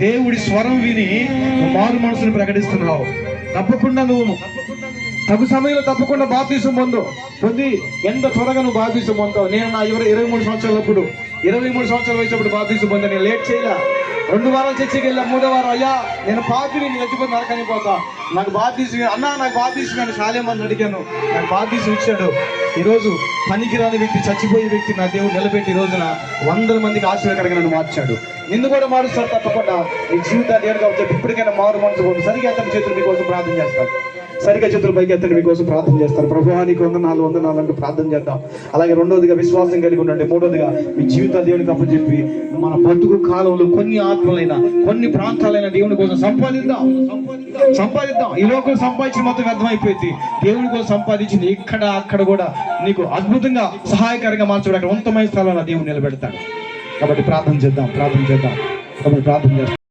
దేవుడి స్వరం విని మారు మనసును ప్రకటిస్తున్నావు. తప్పకుండా నువ్వు తగు సమయంలో తప్పకుండా బాప్తీసం పొందు. పొంది ఎంత త్వరగా నువ్వు బాప్తీసం పొందావు నేను నా ఇరవై ఇరవై మూడు సంవత్సరాలప్పుడు ఇరవై మూడు సంవత్సరాలు వచ్చినప్పుడు బాప్తీసం పొందా? నేను లేట్ చేయలే. రెండు వారాలు చర్చకి వెళ్ళా మూడో వారం అయ్యా నేను పాపిని నేను చచ్చిపోతే నరకని పోతా. నాకు బాప్తీసం అన్నా నాకు బాప్తీసం అని చాలా అడిగాను. నాకు బాప్తీసం ఇచ్చాడు. ఈరోజు పనికిరాని వ్యక్తి చచ్చిపోయే వ్యక్తి నా దేవుడు నిలబెట్టి ఈ రోజున వందల మందికి ఆశీర్వకరంగా నన్ను మార్చాడు. నిన్ను కూడా మారుస్తారు తప్పకుండా. నీ జీవితాన్ని దేవుడు కాబట్టి ఇప్పటికైనా మారు మనసు పోదు సరిగా అతని చేతులు మీకోసం ప్రార్థన చేస్తాను సరిగా చేతులు పైకి ఎత్తండి మీకోసం ప్రార్థన చేస్తారు. ప్రభు వంద నాలుగు వంద నాలుగు ప్రార్థన చేద్దాం. అలాగే రెండోదిగా విశ్వాసం కలిగి ఉండండి. మూడోదిగా మీ జీవితాలు దేవునికి అప్పచెప్పి మన బతుకు కాలంలో కొన్ని ఆత్మలైన కొన్ని ప్రాంతాలైన దేవుని కోసం సంపాదిద్దాం. సంపాదిద్దాం. ఈ లోకం సంపాదించిన మొత్తం వ్యర్థమైపోయింది దేవుని కోసం సంపాదించింది ఇక్కడ అక్కడ కూడా నీకు అద్భుతంగా సహాయకరంగా మార్చబడి అక్కడ ఉన్నతమైన స్థలంలో దేవుని నిలబెడతాడు. కాబట్టి ప్రార్థన చేద్దాం ప్రార్థన చేద్దాం. కాబట్టి ప్రార్థన చేద్దాం